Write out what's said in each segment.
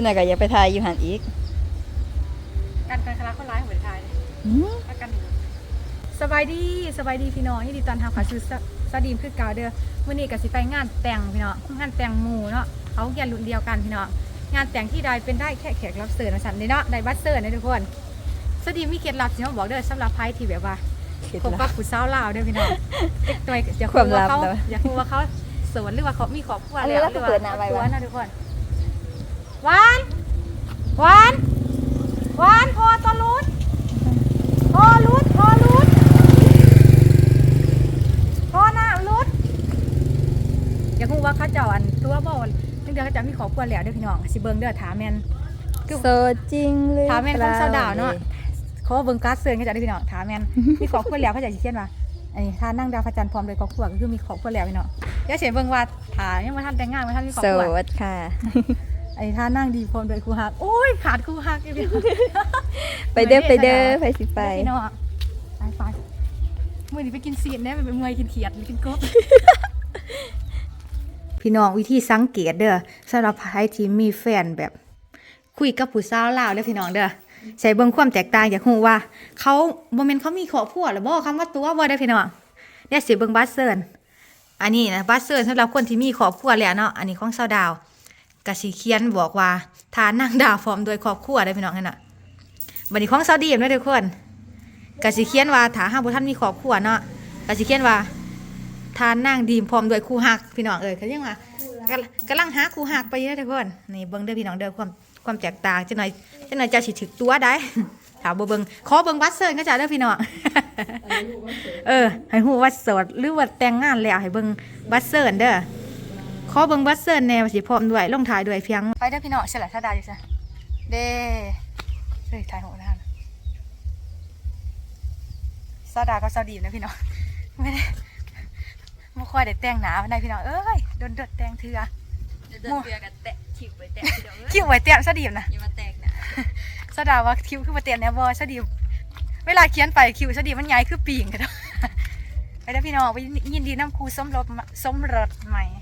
จังได๋ก็อย่าไปทายอยู่หันอีกการการคลาคนร้ายหัวไทยหืมประกันสบายดีสบายดีพี่น้องยินดีตอนทำขาชื่อสสดีมคือเก่าเด้อมื่อนี้ก็สิไปงานแต่งพี่น้องงานแต่งหมู่เนาะเขาเรียนรุ่นเดียวกันพี่น้องงานแต่งที่ใดเป็นได้แค่แขกรับเชิญนะสันนี่เนาะได้บัตรเชิญนะทุกคนสดีมมีเคล็ดลับสิมาบอกเด้อสำหรับไพ่ที่แบบว่าคิดผมละกับผู้สาวลาวเด้อพี่น้องเด็กหน่อยอย่าความคูลัว่าบเขาเด้ออย่าคูว่าเขาสวนหรือว่าเขามีครอบครัวอันแล้นี้วเราหรือเปิว่าดหน้าไว้ตัววะนะทุกคน หวานหวานหวานพอตัวรุดพอรุดพอรุดพอหน้ารุดอย่าคูว่าเขาเจ้าอันตัวบ่ตั้งแต่เขาเจะมีครอบครัวแล้วเด้อพี่น้องสิเบิ่งเด้อถามแม่นโสดจริงหรือถามแม่นเปของล่สาวดาวเนาะเขาว่าเบิ่งการ์ดเซิร์นเขาจะได้พี่น้องถามแม่นมีครอบครัวแล้วเขาจะสิเขียนว่าอันนี้ถ้านั่งดาวพระจันทร์พร้อมโดยครอบครัวก็คือมีครอบครัวแล้วพี่น้องเดี๋ยวเฉยเบิ่งว่าถ้ายังบ่ทันแต่งงานบ่ทันมีครอบโสครัว ดค่ะ อันนี้ถ้านั่งดีพร้อมโดยครูฮักโอ้ยขาดครูฮักอีกพี่น้องไปเด้อไปเด้อไปสิไปพี่น้องไปไปมื้อนี้ไปกินซีนได้ไปเมื่อยกินเขียดหรือกินกบพี่น้องวิธีสังเกตเด้อสำหรับใครที่มีแฟนแบบ คุยกับผู้สาวลาวเด้อพี่น้องเด้อใส่เบิ่งความแตกต่างอยากรู้ว่า เขาบ่แม่นเขามีครอบครัวหรือบ่คำว่าตัวบ่ได้อพี่น้องเดี๋ยวสิเบิ่งบัตรเซิร์นอันนี้นะบัตรเซิร์นสำหรับคนที่มีครอบครัวแล้วเนาะอันนี้ของสาวดาว ก็สิเขียนบอกว่าทานนางดาวพร้อมโดยครอบครัวได้พี่น้องนั่นน่ะบัดนี้ของสาดีมเด้อทุกคนก็สิเขียนว่าถ้าห้าบ่ทันมีครอบครัวเนาะก็สิเขียนว่าทานนางดีมพร้อมด้วยคู่หักพี่น้องเอ้ยเขาเรียกว่ากำลังหาคู่หักไปเยอะทุกคนนี่เบิ้งเด้อพี่น้องเด้อความความแตกต่างจังหน่อยจังหน่อยจะสิถึกตัวได้ถามบเบิ้งขอเบิ้งบัตรเซิร์นก็จะเด้อพี่น้องเออให้ฮู้ว่าโสดหรือว่าแต่งงานแล้วให้เบิ้งบัตรเซิร์นเด้อ ขอเบิ้งบัตรเซิร์นแนวาสิพร้อมด้วยลงท้ายด้วยเพียง ไปเด้อพี่น้องเสร็จแล้วถ้าได้อยู่ซะเด้เฮ้ยถ่ายหัวนะซาดาก็ซาดีมนะพี่น้องไม่ได้บ่ค่อยได้แต่งหนาปานใดพี่น้องเอ้ยโดนเดดแต่งเถื่อเดินเตือกันแตะขิวไปแตะเดี๋ยวคิวไว้เตรียมซะดีมนะอย่ามาแตกนะสะดาว่าคิวคือบ่เตรียมแนวบ่ซะดีมเวลาเขียนไปคิวซะดีมมันใหญ่คือปีงกันเนาะไปเด้อพี่น้องไปยินดีน้ำครูสมรสสมรสใหม่ก็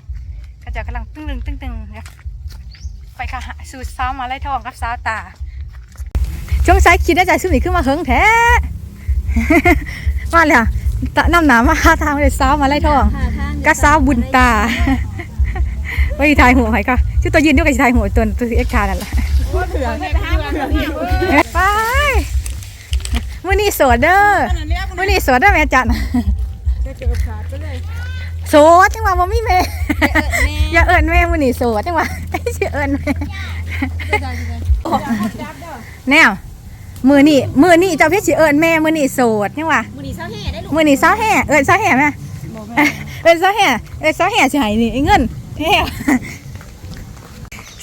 จะกำลังตึ้งตึงตึ้งตึงเนี่ยไปค่ะหาสูตรซ้าวมาไล่ทองกับสาวตาช่วงสายคิดได้ใจซึ่งนี่ขึ้นมาเฮิงแท้มาเลยอะตะน้ำหนามาหาทางเลยซ้าวมาไล่ทองกะสาวบุญตาไว้ถ่ายหัวไหมคะชื่อตัวยืนด้วยกับถ่ายหัวตัวตัวเอ็กชานั่นแหละไปมื่อนี้โสดเด้อมื่อนี้โสดเด้อแม่จัน โสดจังหวะบ่มีแม่อย่าเอิ้นแม่มื่อนี้โสดจังหวะไอ้สิเอิ้นแม่แนวมือนี่มือนี่เจ้าพี่สิเอิ้นแม่มือนี่โสดจังหวะมือนี้เช้าแห่ได้ลูกมือนี่สาวแห่เอิ้นสาวแห่แม่เอิ้นสาวแห่เอิ้นสาวแห่สิให้นี่เงินแห่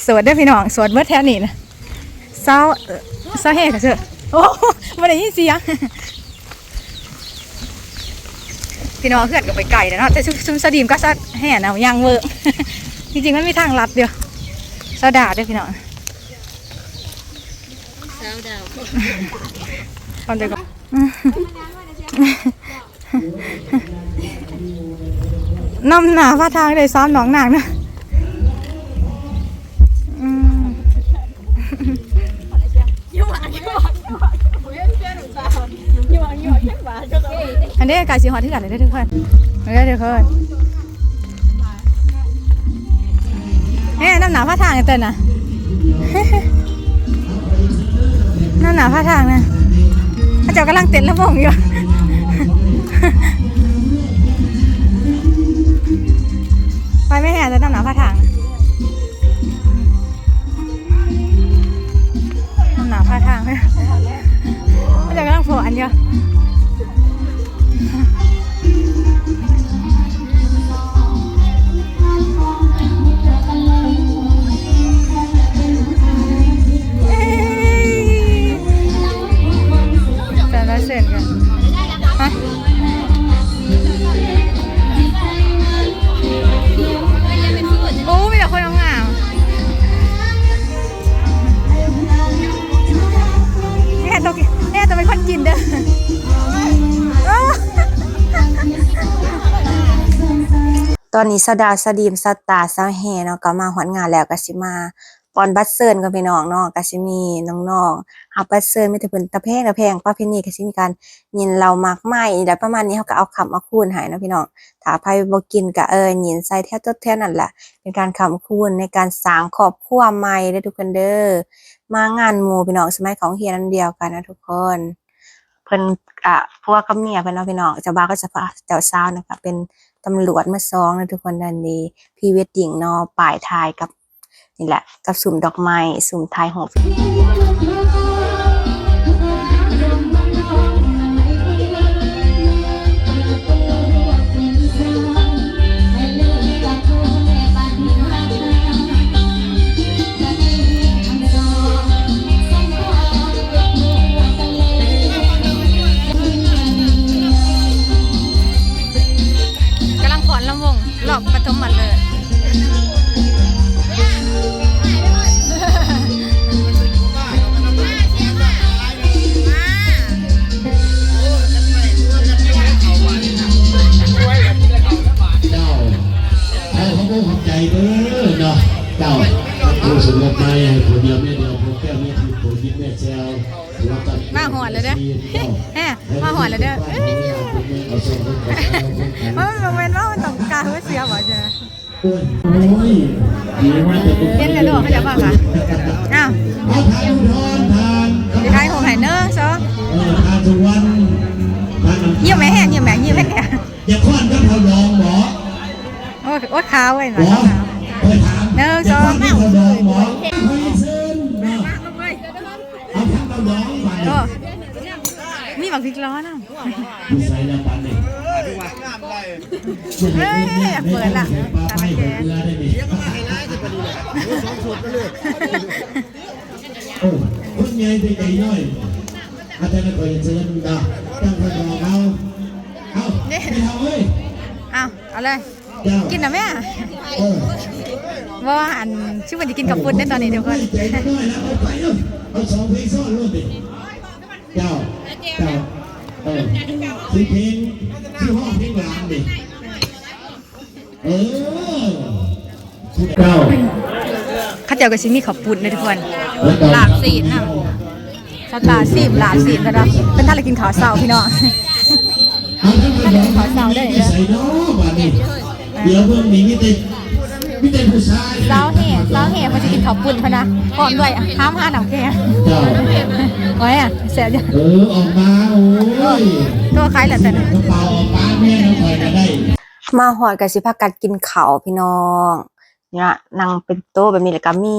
โสดเด้อพี่น้องโสดเบิดแถวนี้นะสาวเอ่อสาวแห่ก็เถอะโอ้บ่ได้ยินเสียง พี่น้องเพื่อนก็ไปไกลแล้วเนาะแต่ซุซุมสดีมก็ซะแห่นะยังเวอร์จริงๆมันมีทางลัดเดียวสาวดาเด้อพี่น้องเช้าดาวตอนเดียวก็น้ำหนาพาทางเลยซ้อมหนองนางนะันนี้กายสีหอที่กันเลยได้ทุกคนเด้ทุกคนเนี่ยน้ำหนาพาทางเต้นนะน้ำหนาพาทางนะพเจ้ากำลังเต้นระบงอยู่ไปไม่แห่จะน้ำหนาพาทางน้ำหนาพาทางพระเจ้ากำลังโผล่อันเดียว ตอนนี้สดาสดีมสตาสาวแฮเนาะก็มาหอนงานแล้วก็สิมาปอนบัสเซิร์นกับพี่น้องเนาะก็สิมีน้องๆฮับบัสเซิร์นมีแต่เพิ่นตะแพงตะแพงประเพณีก็สิมีการยินเรามากไมายแล้วประมาณนี้เขาก็เอาคำมาคูณให้เนาะพี่น้องถ้าไผบ่กินก็เออยินใส่แท้ตัวแท้นั่นแหละเป็นการคำคูณในการสร้างครอบครัวใหม่เด้ทุกคนเด้อมางานหมู่พี่น้องสมัยของเฮียนอันเดียวกันนะทุกคนเพิ่นอะพวกกับเมียเพิ่นเนาะพี่น้องเจ้าบ่าวก็จะพาเจ้าสาวนะคะเป็น ตำรวจมาซองนะทุกคนดันดีพี่เวทหญิงนอป่ายทายกับนี่แหละ กับสุ่มดอกไม้สุ่มทายหอ ใจเด้อเนาะเจ้าผู้สมกับไม่ให้ผู้เดียวแม่เดียวผู้แก้วแม่ทิพย์ผู้ยิ้มแม่แซวถือว่าตอนมาหอดเลยเด้อแฮ่มาหอดเลยเด้อเอ้ยเอาส่งคนของเราคนกันมันเป็นว่ามันต้องการหัวเสียบ่จ้ะโอ้ยดีมากเลยเห็นเลยเด้อเขาจะว่าค่ะอ้าวเอาทานทอนทานสิทายของไห้เน้อซอเออทานทุกวันทานน้ำยิ้มแม่แห้งยิ้มแม่ยิ้มแม่แห้งอย่าคว้านก็ทดลองหมอโอ้ ยโอ้ยขาวเว้ยหมมาอขาวเคยถามหนึ่งอย่าสองคว้านก็ทดลองหมอเคยซื้อเนาะเอาทานทดลองไปโอ้มีบักพริกร้อนอะดูใส่แล้วปันนี่เฮ้ยเปิดละปลาตามไปแกเรือได้ดิโอ้คุณยายเป็นใหญ่น้อยอาจารย์เคยเชิญดาตั้งคนรอเขาเอาไม่เอาเว้ยอ้าวเอาเลยเจ้า กินนะแม่เออว่าอันชื่อมันจะกินกับปุ้นได้ตอนนี้ทุกคนใจน้อยแล้วเอาไปเนาะเอาสองเพลงซ้อนรวดดิเจ้าเจ้าเออสี่เพลงที่ห้องเพลงหลานดิเออเจ้าข้าวเจ้าก็ชิมีขอบปุ่นเลยทุกคนลาบซีนนะสตาร์ซีมลาบซีนนะเป็นท่านเลยกินข้าวเช้าพี่น้องถ้าจะขอสาวได้เหรอใส่น้อบ้านนี้ เดี๋ยวเพิ่งมีมิเตมิเตผู้ชายเช้าแห่เช้าแห่มันจะกินข้าวปุ่นพะนะพร้อมด้วยห้ามห้าหนังแกเจ้าโอ้ยอะแสบจังเออออกมาโอ้ยตัวคล้ายแหละแต่กระเป๋าป้าแม่น้องคอยกันได้ มาหอดกับสิพากันกินข้าวพี่น้องเนี่ยนั่งเป็นโต๊ะแบบนี้แล้วก็มี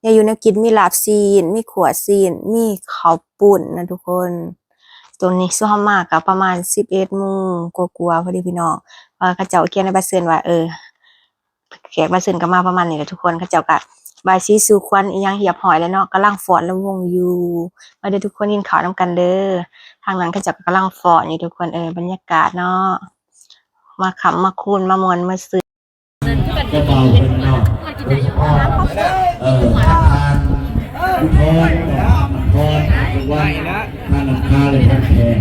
เนี่ยอยู่แนกินมีลาบซีน มีขวดซีน มีข้าวปุ่นนะทุกคนตัวนี้ซ้อมมากกับประมาณสิบเอ็ดโมงกลัวๆพอดีพี่น้อง เขาเจ้าเขียนในบัตรเซินว่าเออแขกบัตรเซินก็มาประมาณนี้แหละทุกคนเขาเจ้าก็บายซีสูควันอียังเหียบหอยแล้วเนาะกำลังฟอนแล้ววงอยู่มาเด้อทุกคนยินข่าวนำกันเด้อทางนั้นเขาเจ้าก็กำลังฟอนอยู่ทุกคนเออบรรยากาศเนาะมาขำมาคูนมามวนมาซื้อกระเป๋าเป็นนอกโดยเฉพาะเออทานอุทธรณ์พรทุกวันทานน้ำคาเลยพันแพง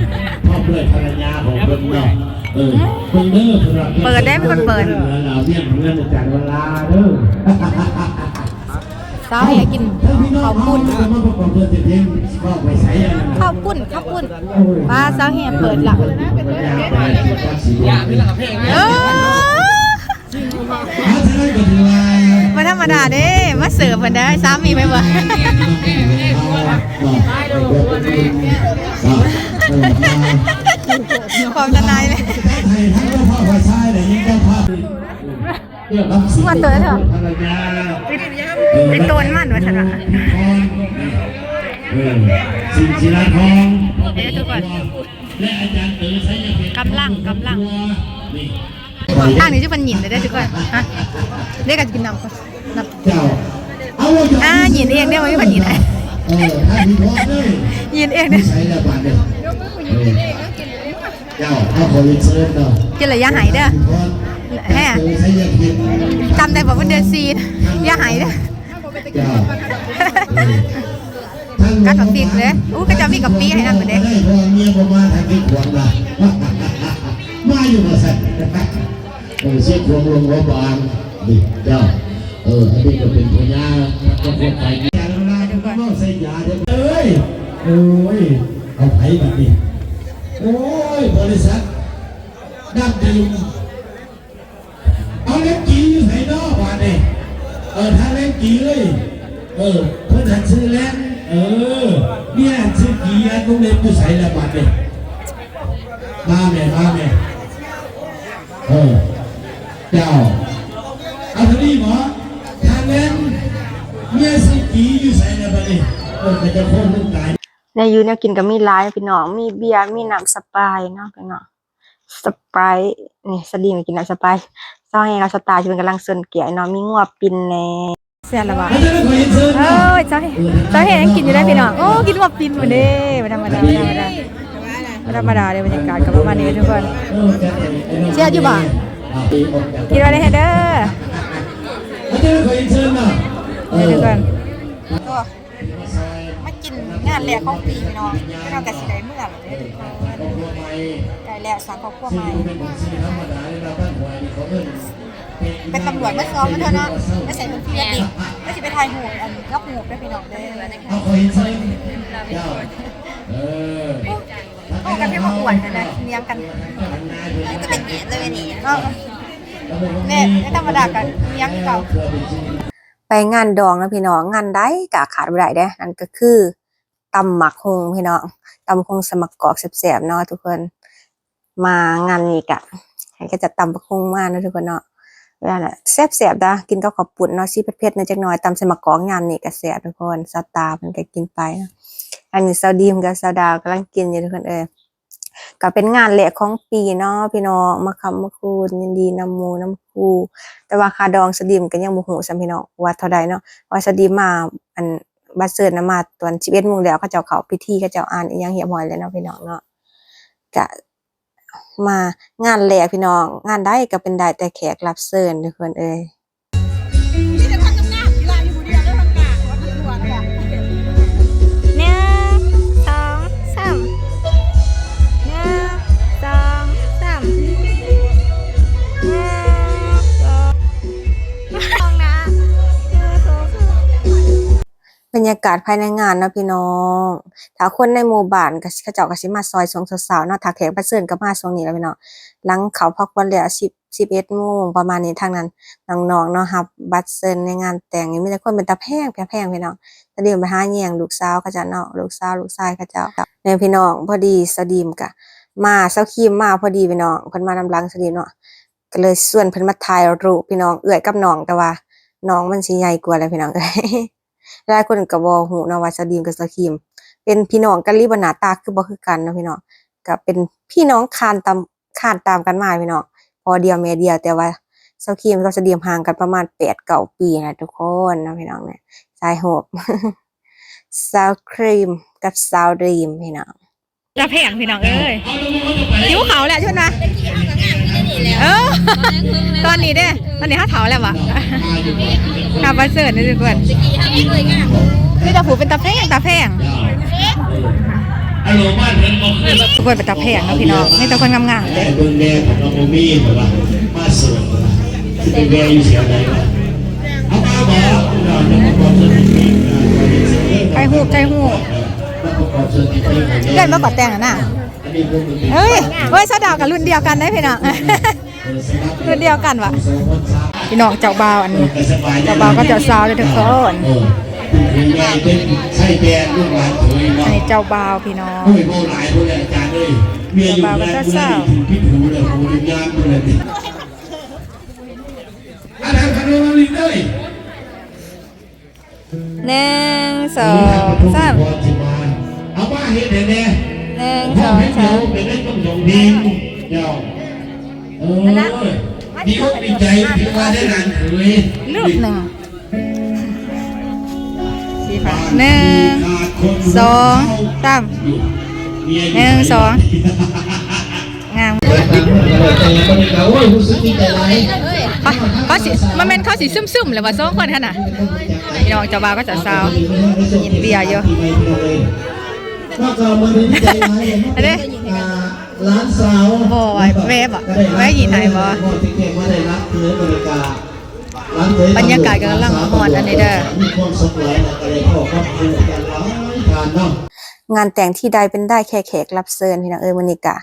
พ่อเพื่อนภรรยาของเพิ่นเนาะ เออเพิ่นเด้อเพิ่นรักเปิดได้เป็นคนเปิด เราเพี้ยนเพื่อนจากเวลาเด้อเช้าแห่กินข้าวปุ่นมาประกอบเพื่อนเพียงก็ไปใช้อันนั้นข้าวปุ้นข้าวปุ้นปลาเช้าแห่เปิดหลักอย่าไปละเพลงเออมาธรรมดาเด้มาเสิร์ฟเหมือนได้สามีไปบ่ ความทนายเลยว่าตัวเถอะเป็นโตนมันวะฉันว่าสิ่งศิลาทองเดี๋ยวทุกคนและอาจารย์เต๋อใช้ยาเพชรกำลังกำลังนี่ทางนี้จะเป็นหยินเลยได้อทุกคนฮะเรียกกันกินน้ำก่อนน้ำเจ้าเอาอ่าหยินเองเนี่ยไม่เป็นหยินไอ้เออถ้ามีพอเด้อหยินเองไม่เนี่ยใช้ละบาท เด้อเจ้าเอาขอเรียนเชิญเนาะกินระยะหายเด้อแฮ่เต๋อใช้ยาเพชรจำได้บอกว่าเดือนซีนอยาหายเด้อเจ้ากัดกับปีกเลยอู้ก็จะมีกับปีให้นั่นเหมือนเด้ได้พอเมียประมาณทางที่ขวางละมาอยู่มาใส่เออเสียควงลงหัวบางดิเจ้าเอออันนี้ก็เป็นพญาจะพวกใครยาละลายก็ต้องใส่ยาเด้อเอ้ยโอ้ยเอาไผแบบนี้ โอ้ย บริษัทน้ำดื่มเอาเล็กจีอยู่ไหนเนาะบ้านนี่เออถ้าเล็กจีเลย เออเพิ่อนหันซื้อแล้วเออเนี่ยซื้อกี่อันต้องเล็กกูใส่ละบาทนี่มาแม่มาแม่เออเจ้าเอาท่านี้หมอทางเล่นเนี่ยซื้อกีอยู่ใส่ละบาทนี่เออมันจะพ้นลูกตาย ในยูเนี่ยกินก็มีหลายพี่น้องมีเบียร์มีน้ำสไปร์เนาะพี่น้องสไปร์นี่สดีมกินน้ำสไปร์ซอยเราสตาร์จะเป็นกำลังเซินเกียร์เนาะมีงัวปินแน่เสียละวะเขาจะได้ขอเห็นเชิญเอ้ยเจ้าเห็นเจ้าเห็นยังกินอยู่ได้พี่น้องโอ้กินว่าปินมาเด้ม่ธรรมดาม่ธรรมดาม่ธรรมดาเลยบรรยากาศกับประมาณนี้ทุกคนเชื่ออยู่บ่กินว่าได้เฮเด้อเขาจะได้อเห็นเชิญเนาะเอน งานแรกของปีพี่น้องพี่น้องแต่สิได้เมื่อหรอเด้อทุกคนไก่แล้วสังครอบครัวใหม่เป็นตำรวจมาซ้อมมาเถอะเนาะไม่ใส่เป็นเพียรอีกไม่สิไปถ่ายหูปอันล็อกหูปด้วยพี่น้องเด้อเอาขอเห็นเชิญเจ้าเออโอ้กันพี่มาอวดกันนะเลี้ยงกันก็เป็นเกียรติเลยนี่เออเนี่ยไม่ธรรมดากันเลี้ยงเก่าไปงานดองนะพี่น้องงานได้กะขาดไม่ได้เด้นั่นก็คือ ตำหมักฮงพี่น้องตำฮงสมักกอกแสบๆเนาะทุกคน มางานนี้กะให้ก็จะตำบักฮงมาเนาะทุกคนเนาะเวลาน่ะแซ่บๆนะกินกับข้าวปุ้นเนาะซีเผ็ดๆในจักหน่อยตำสมักกอกงานนี้ก็แซ่บทุกคนสตามันก็กินไปเนอันนี้ซาดีมกับซาดาวกำลังกินอยู่ทุกคนเออก็เป็นงานแหลกของปีเนาะพี่น้องมาคำมาคูณยินดีนำมูน้ำคูแต่ว่าคาดองสดีมก็ยังบ่ฮู้ซ้ำพี่น้องว่าเท่าใดเนาะว่าสดีมมาอัน บัดเซิร์น่ะมาตอน11:00นแล้วเขาเจ้าเขาพิธีเขาเจ้าอ่านอีหยังเหียบอยแล้วเนาะพี่น้องเนาะกะมางานแรกพี่น้อง งานได้ก็เป็นได้แต่แขกรับเชิญทุกคนเอ้ย บรรยากาศภายในงานเนาะพี่น้อง ถ้าคนในหมู่บ้านก็สิเขาเจ้าก็สิมาซอยสงสาวๆเนาะถ้าแขกรับเชิญก็มาช่วงนี้แล้วพี่น้องหลังเขาพักวันแล้ว10 11โมงประมาณนี้ทางนั้นน้องๆเนาะรับบัตรเชิญในงานแต่งนี่มีแต่คนเป็นตาแพงแพงพี่น้องสดีมไปหาแย่งลูกสาวเขาเจะเนาะลูกสาวลูกชายเขาเจ้าเนี่ยพี่น้องพอดีสดีมกะ มาเซาคีมมาพอดีพี่น้องเพิ่นมานำหลังสดีมเนาะก็เลยส่วนเพิ่นมาถ่ายรูปพี่น้องเอื้อยกับน้องแต่ว่าน้องมันสิใหญ่กว่าแล้วพี่น้องเอ้ย หลายคนก็บ่ฮู้เนาะว่าสดีมกับเซาครีมเป็นพี่น้องกันรือบ่หนาตาคือบ่คือกันนะพี่น้องก็เป็นพี่น้องคานตามคานตามกันมาพี่น้องพอเดียวแม่เดียวแต่ว่าเซาครีมกับสดีมห่างกันประมาณ8 9ปีนะทุกคนนะพี่น้องเนี่ยสายโหบซาวครีมกับซาวดีมพี่น้องจะแพงพี่น้องเอ้ยหิวเขาแหละใช่ไหม เออตอนนี้เด้ตอนนี้ข้าเถาแล้ววะข้าบัสเซิร์นนี่ทุกคนนี่ตาผูเป็นตาแพงตาแพงอารมณ์บ้านเพิ่นบ่เคยทุกคนเป็นตาแพงเนาะพี่น้องนี่ตาคนงามๆแต่เด้เบิ่งแดงของน้องโมมี่แต่ว่ามาสวยสิเป็นแดงอยู่เสียใดวะเอามาบอกเราจะมาบอกเชิญที่นี่นะขอเห็นเชิญเด้อใจหูบใจหูบแล้วก็ขอเชิญที่นี่ของแดงเล่นมาก่อนแต่งอะน่ะอันนี้พวกมึง เป็นเฮ้ยเฮ้ยซาดาวกับรุ่นเดียวกันได้พี่น้องเออสำหรับรุ่นเดียวกันวะสองคนสามพี่น้องเจ้าบ่าวอันนี้ก็สบายดีเจ้าบ่าวก็เจ้าสาวเลยทุกคนเออผู้ใหญ่เป็นไส้แดงลูกหลานเถยอันเนาะนี้เจ้าบ่าวพี่น้องโอ้ยโบหลายคนเลยอาจารย์เลยเมียอยู่แลนด์บุรีถึงพิถูเลยโอ้ยยามเลยดิอาจารย์คณะมาลินเลยหนึ่งสองสามเอามาเห็นเห็นแน่ห นึ่งสองเห็นสาเขามเป็นได้ต้องส่งดีเจ้าเออดีอกดีใจที่ว่าได้หลานเขยรูปหนึ่งสีฟ้าหนึ่งสองสามหนึ่งสองงามเขาเขาสิมันเป็นเขาสิซึมๆเลยว่าสองคนขนาดพี่น้องเจ้าบ่าวก็จะสายินเบียร์เยอะ ก็ก็มันเป็นใจร้ายอันนี้ร้านสาวบ่อยแวบอะแวบยินไหนบ่พอที่เก่งว่าได้รับเนื้อบริการบรรยากาศกำลังฮอนอันนี้เด้อมีความสุขหลายแล้วก็เลยเข้าครอบครัวกันหลายทานเนาะงานแต่งที่ใดเป็นได้แค่แขกรับเชิญพี่น้องเอ้ยวันนี้กะ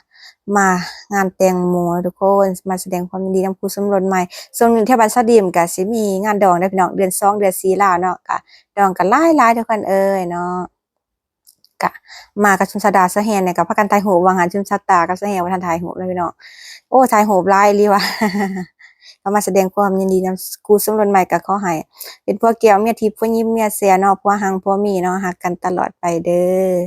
มางานแต่งหมูทุกคนมาแสดงความยินดีนำผู้สมรสใหม่ส่วนหนึ่งที่บ้านซาดีมกะสิมีงานดองได้อพี่น้องเดือนสองเดือนสี่แล้วเนาะกะดองกันหลายหลายๆทุกคนเอ้ยเนาะ กะ มากับชุมสดาสะแฮนเนี่ยกับพักันทายโหบวางหันชุมชาตากับสะแฮนว่าทันทายโหบเลยพี่น้องโอ้ทายโหบไล่ลีวะเขามาแสดงความยินดีนำกูสมรนใหม่กับข้อหายเป็นพวกเกี่ยวเมียทิพย์พวกยิ้มเมียเสียนอกพวกหังพวกมีเนาะหักกันตลอดไปเด้อ